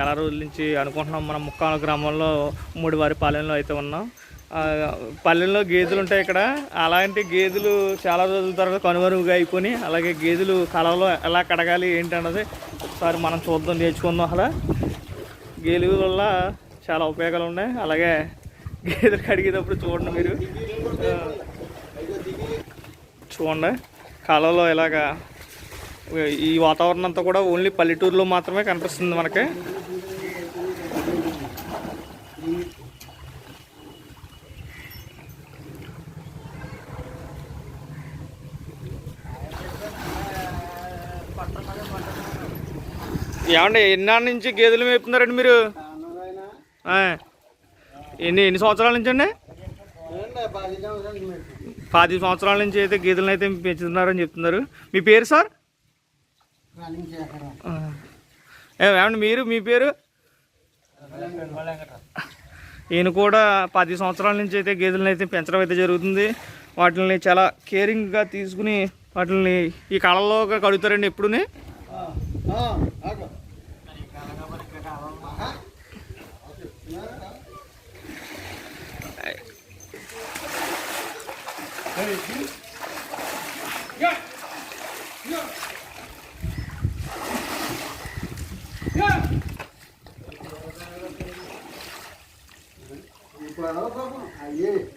చాలా రోజుల నుంచి అనుకుంటున్నాం. మనం ముక్కాల గ్రామంలో మూడువారి పాలెంలో అయితే ఉన్నాం. పల్లెల్లో గేదెలు ఉంటాయి ఇక్కడ. అలాంటి గేదెలు చాలా రోజుల తర్వాత కనుమరుగా అయిపోయి అలాగే గేదెలు కళలో ఎలా కడగాలి ఏంటన్నది ఒకసారి మనం చూద్దాం నేర్చుకుందాం అసలు గేలు వల్ల చాలా ఉపయోగాలు ఉన్నాయి. అలాగే గేదెలు కడిగేటప్పుడు చూడండి మీరు. చూడండి. కాలంలో ఇలాగా ఈ వాతావరణం అంతా కూడా ఓన్లీ పల్లెటూరులో మాత్రమే కనిపిస్తుంది మనకి. ఏమండి ఎన్నాళ్ళ నుంచి గేదెలు మేపుతున్నారండి మీరు. ఎన్ని ఎన్ని సంవత్సరాల నుంచి అండి? పది సంవత్సరాల నుంచి అయితే గేదెలను అయితే పెంచుతున్నారని చెప్తున్నారు. మీ పేరు సార్? ఏమండి మీరు మీ పేరు ఈయన కూడా పది సంవత్సరాల నుంచి అయితే గేదెలను అయితే పెంచడం అయితే జరుగుతుంది వాటిని చాలా కేరింగ్గా తీసుకుని వాటిని ఈ కాలంలో కడుగుతారండి ఎప్పుడునే Hey, Mà nó không.